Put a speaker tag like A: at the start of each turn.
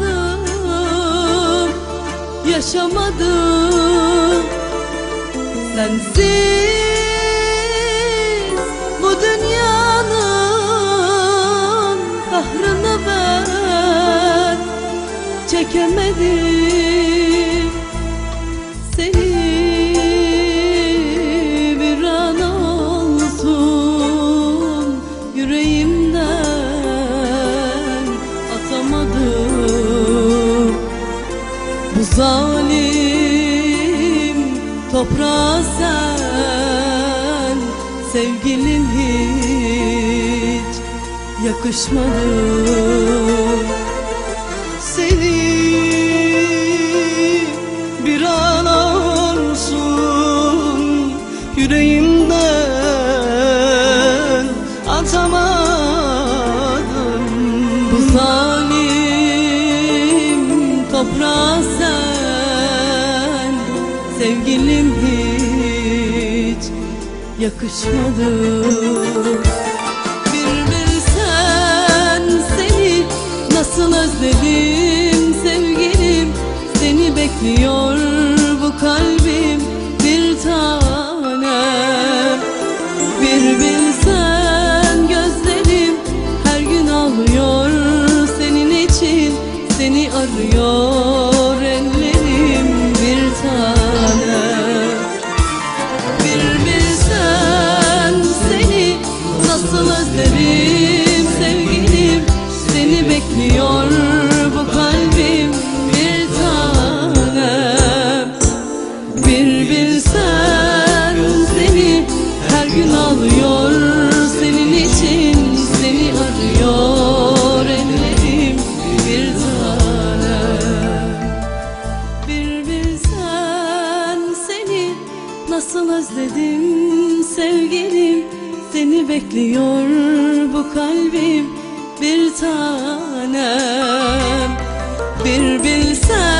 A: yaşamadım yaşamadım. Sensiz bu dünyanın kahrını ben çekemedim. Zalim toprağa sen Sevgilim hiç yakışmadı. Seni bir an olsun yüreğimden atamadım sen Sevgilim hiç yakışmadı. Bir bilsen seni nasıl özledim sevgilim Seni bekliyor Bekliyor bu kalbim bir tanem. Bir bilsen seni her gün ağlıyor senin için Seni arıyor bir tanem. Bir bilsen seni nasıl özledim sevgilim. Seni bekliyor bu kalbim bir tanem Bir bilsen